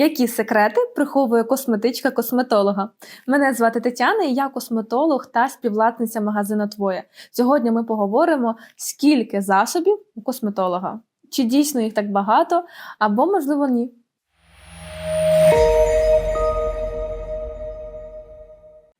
Які секрети приховує косметичка косметолога? Мене звати Тетяна, і я косметолог та співвласниця магазину Твоє. Сьогодні ми поговоримо, скільки засобів у косметолога. Чи дійсно їх так багато, або, можливо, ні.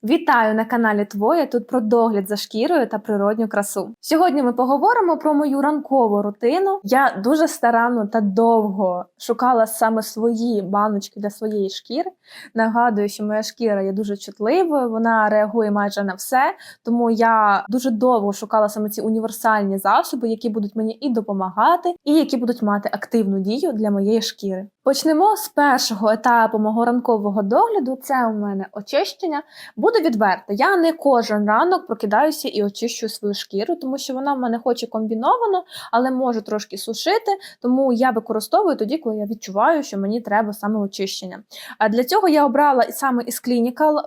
Вітаю на каналі Твоє. Тут про догляд за шкірою та природню красу. Сьогодні ми поговоримо про мою ранкову рутину. Я дуже старанно та довго шукала саме свої баночки для своєї шкіри. Нагадую, що моя шкіра є дуже чутливою, вона реагує майже на все. Тому я дуже довго шукала саме ці універсальні засоби, які будуть мені і допомагати, і які будуть мати активну дію для моєї шкіри. Почнемо з першого етапу мого ранкового догляду. Це у мене очищення. Буду відверта, я не кожен ранок прокидаюся і очищую свою шкіру, тому що вона в мене хоче комбіновано, але може трошки сушити. Тому я використовую тоді, коли я відчуваю, що мені треба саме очищення. А для цього я обрала саме із Clinical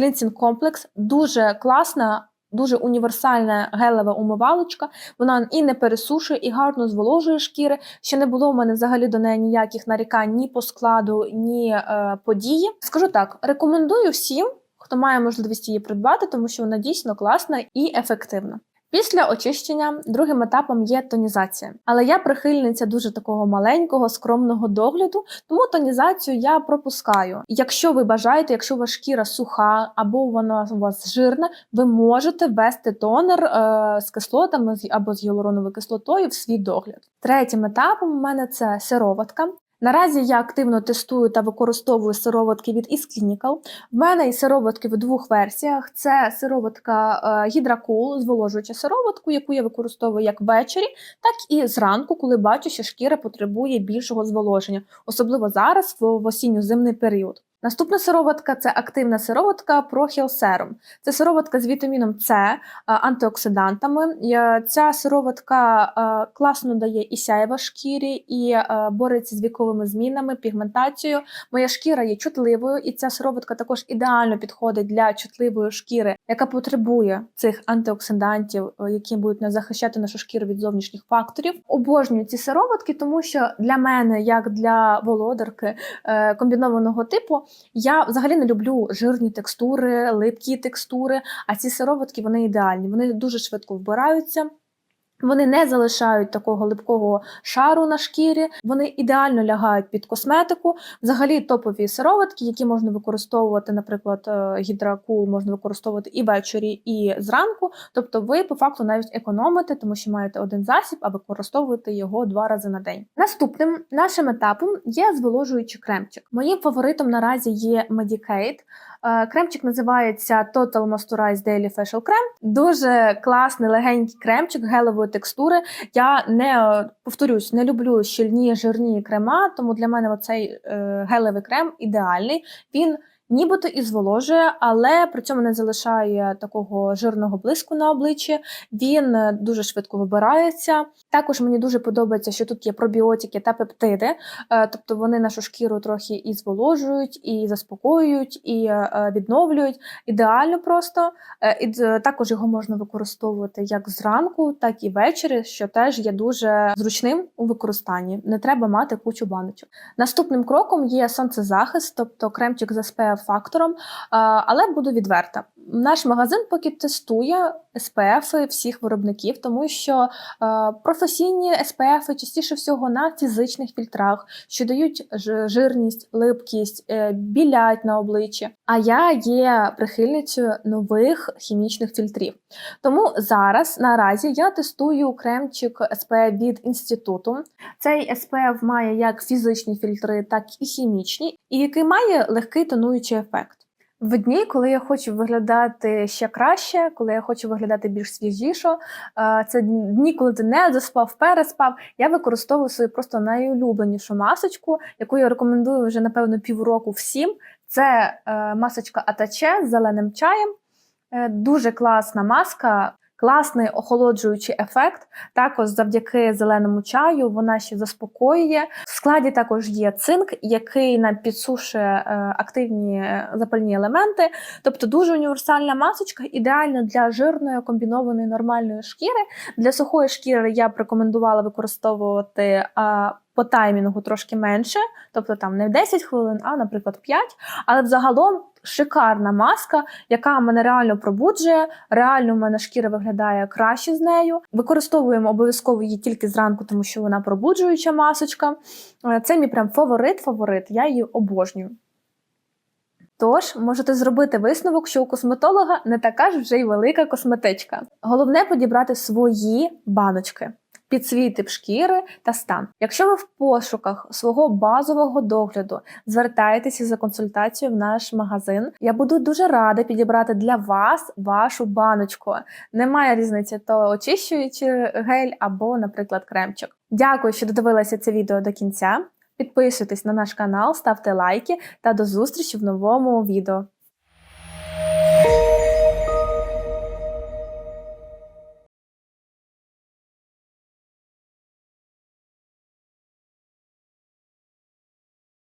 Cleansing Complex. Дуже класна. Дуже універсальна гелева умивалочка. Вона і не пересушує, і гарно зволожує шкіри. Ще не було в мене взагалі до неї ніяких нарікань ні по складу, ні е, події. Скажу так: рекомендую всім, хто має можливість її придбати, тому що вона дійсно класна і ефективна. Після очищення другим етапом є тонізація. Але я прихильниця дуже такого маленького, скромного догляду, тому тонізацію я пропускаю. Якщо ви бажаєте, якщо ваша шкіра суха або вона у вас жирна, ви можете ввести тонер е, з кислотами або з гіалуроновою кислотою в свій догляд. Третім етапом у мене це сироватка. Наразі я активно тестую та використовую сироватки від Clinical. В мене і сироватки в двох версіях: це сироватка Гідракул, зволожуюча сироватку, яку я використовую як ввечері, так і зранку, коли бачу, що шкіра потребує більшого зволоження, особливо зараз в осінньо-зимний період. Наступна сироватка це активна сироватка ProHeal Serum. Це сироватка з вітаміном С, антиоксидантами. Ця сироватка класно дає і сяєва шкірі, і бореться з віковими змінами, пігментацією. Моя шкіра є чутливою, і ця сироватка також ідеально підходить для чутливої шкіри, яка потребує цих антиоксидантів, які будуть захищати нашу шкіру від зовнішніх факторів. Обожнюю ці сироватки, тому що для мене, як для володарки е, комбінованого типу. Я взагалі не люблю жирні текстури, липкі текстури, а ці сироватки вони ідеальні. Вони дуже швидко вбираються. Вони не залишають такого липкого шару на шкірі, вони ідеально лягають під косметику. Взагалі топові сироватки, які можна використовувати, наприклад, е, гідракул можна використовувати і ввечері, і зранку. Тобто, ви по факту навіть економите, тому що маєте один засіб, а використовуєте його два рази на день. Наступним нашим етапом є зволожуючий кремчик. Моїм фаворитом наразі є Medicaid. Е, кремчик називається Total Moisturized Daily Facial Cream. Дуже класний легенький кремчик гелевої текстури. Я не повторюсь, не люблю щільні жирні крема, тому для мене оцей е, гелевий крем ідеальний. Він Нібито і зволожує, але при цьому не залишає такого жирного блиску на обличчі. Він е, дуже швидко вибирається. Також мені дуже подобається, що тут є пробіотики та пептиди, е, тобто вони нашу шкіру трохи і зволожують, і заспокоюють, і е, відновлюють. Ідеально просто. І також його можна використовувати як зранку, так і ввечері, що теж є дуже зручним у використанні. Не треба мати кучу баночок. Наступним кроком є сонцезахист, тобто кремчик з SPF фактором, але буду відверта. Наш магазин поки тестує СПФ всіх виробників, тому що професійні СПФ частіше всього на фізичних фільтрах, що дають жирність, липкість, е, білять на обличчі. А я є прихильницею нових хімічних фільтрів. Тому зараз наразі я тестую кремчик SPF від інституту. Цей SPF має як фізичні фільтри, так і хімічні, і який має легкий тонуючий ефект. В дні, коли я хочу виглядати ще краще, коли я хочу виглядати більш свіжішо, це дні, коли ти не заспав, переспав. Я використовую свою просто найулюбленішу масочку, яку я рекомендую вже напевно півроку всім. Це е, масочка Атаче з зеленим чаєм. Е, дуже класна маска, класний охолоджуючий ефект. Також завдяки зеленому чаю вона ще заспокоює. В складі також є цинк, який нам підсушує е, активні запальні елементи. Тобто дуже універсальна масочка, ідеальна для жирної комбінованої нормальної шкіри. Для сухої шкіри я б рекомендувала використовувати по таймінгу трошки менше, тобто там не 10 хвилин, а, наприклад, 5. Але взагалом шикарна маска, яка мене реально пробуджує. Реально, в мене шкіра виглядає краще з нею. Використовуємо обов'язково її тільки зранку, тому що вона пробуджуюча масочка. Е, Це мій прям фаворит-фаворит. Я її обожнюю. Тож можете зробити висновок, що у косметолога не така ж вже й велика косметичка. Головне підібрати свої баночки під свій тип шкіри та стан. Якщо ви в пошуках свого базового догляду звертаєтеся за консультацією в наш магазин, я буду дуже рада підібрати для вас вашу баночку. Немає різниці, то очищуючи гель або, наприклад, кремчик. Дякую, що додивилися це відео до кінця. Підписуйтесь на наш канал, ставте лайки та до зустрічі в новому відео.